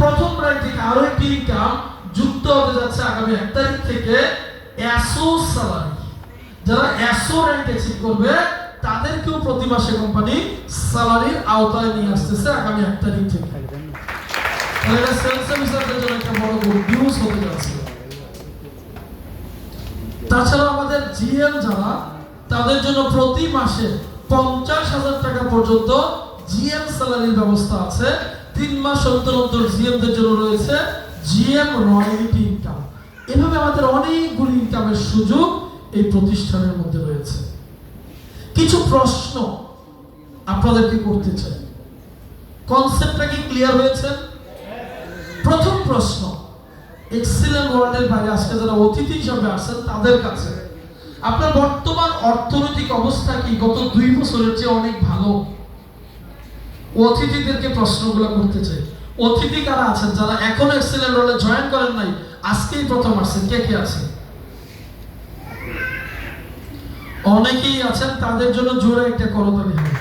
প্রথম র্যাঙ্ক থেকে আরও একটি ইনকাম যুক্ত হতে যাচ্ছে আগামী এক তারিখ থেকে অ্যাসো স্যালারি। যারা অ্যাসো র্যাঙ্ক অ্যাচিভ করবে, তাদেরকেও প্রতি মাসে কোম্পানি স্যালারির আওতায় নিয়ে আসতেছে আগামী এক তারিখ থেকে। তাছাড়া আমাদের জিএম যারা, তাদের জন্য প্রতি মাসে পঞ্চাশ হাজার টাকা পর্যন্ত জিএম স্যালারির ব্যবস্থা আছে। তিন মাস অন্তর অন্তর জিএমদের জন্য রয়েছে জিএম রয়্যালিটি ইনকাম এভাবে আমাদের অনেকগুলি ইনকামের সুযোগ এই প্রতিষ্ঠানের মধ্যে রয়েছে। কিছু প্রশ্ন আপনাদেরকে করতে চাই? কনসেপ্টটা কি ক্লিয়ার হয়েছে? প্রথম প্রশ্ন এক্সিলেন্ট ওয়ার্ল্ডের বাইরে আজকে যারা অতিথি হিসাবে আসেন তাদের কাছে, আপনার বর্তমান অর্থনৈতিক অবস্থা কি গত দুই বছরের চেয়ে অনেক ভালো? অতিথিদেরকে প্রশ্নগুলো করতে চাই। অতিথি কারা আছেন? যারা এখনও এক্সিলেন্ট ওয়ার্ল্ডে জয়েন করেন নাই, আজকেই প্রথম আসছেন। কে কে আছেন? অনেকেই আছেন, তাদের জন্য জোরে একটা করতালি হবে।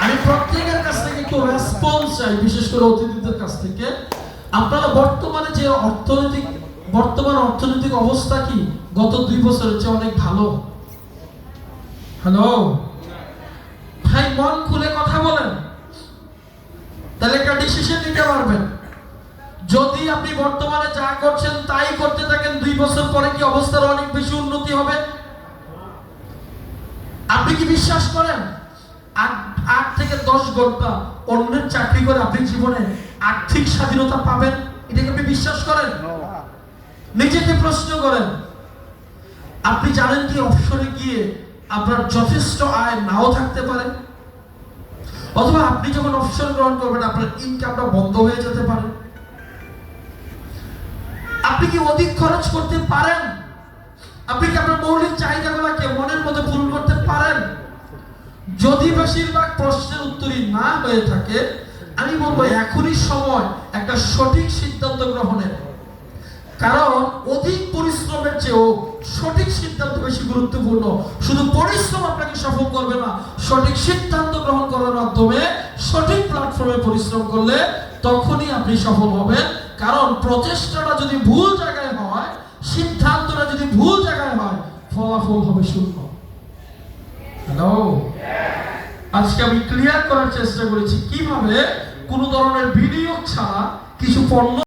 আমি প্রত্যেকের কাছ থেকে একটু রেসপন্স চাই, বিশেষ করে অতিথিদের কাছ থেকে। আপনারা বর্তমানে যে অর্থনৈতিক, বর্তমান অর্থনৈতিক অবস্থা কি? গত দুই বছরের চেয়ে অনেক ভালো। হ্যালো মন খুলে কথা বলেন। তাহলে একটা ডিসিশন নিতে পারবেন। যদি আপনি বর্তমানে যা করছেন তাই করতে থাকেন দুই বছর পরে কি অবস্থার অনেক বেশি উন্নতি হবে? আপনি কি বিশ্বাস করেন? আট থেকে দশ ঘণ্টা অন্যের চাকরি করে আপনি জীবনে আর্থিক স্বাধীনতা পাবেন? এটাকে আপনি বিশ্বাস করেন? নিজেকে প্রশ্ন করেন আপনি জানেন কি অবসরে গিয়ে আপনার যথেষ্ট আয় নাও থাকতে পারে? অথবা আপনি যখন অবসর গ্রহণ করবেন, আপনার ইনকামটা বন্ধ হয়ে যেতে পারে। আপনি কি অধিক খরচ করতে পারেন? আপনি কি আপনার মৌলিক চাহিদাগুলোকে মনের মধ্যে পূরণ করতে পারেন? যদি বেশিরভাগ প্রশ্নের উত্তরই না হয়ে থাকে, আমি বলব এখনই সময় একটা সঠিক সিদ্ধান্ত গ্রহণের। কারণ অধিক পরিশ্রমের চেয়েও সঠিক সিদ্ধান্ত বেশি গুরুত্বপূর্ণ। শুধু পরিশ্রম আপনাকে সফল করবে না, সঠিক সিদ্ধান্ত গ্রহণ মাধ্যমে সঠিক প্ল্যাটফর্মে পরিশ্রম করলে তখনই আপনি সফল হবেন। কারণ প্রচেষ্টাটা যদি ভুল জায়গায় হয়, সিদ্ধান্তটা যদি ভুল জায়গায় হয়, ফলাফল হবে শূন্য। হ্যালো আজকে আমি ক্লিয়ার করার চেষ্টা করেছি কীভাবে কোনো ধরনের বিনিয়োগ ছাড়া কিছু পণ্য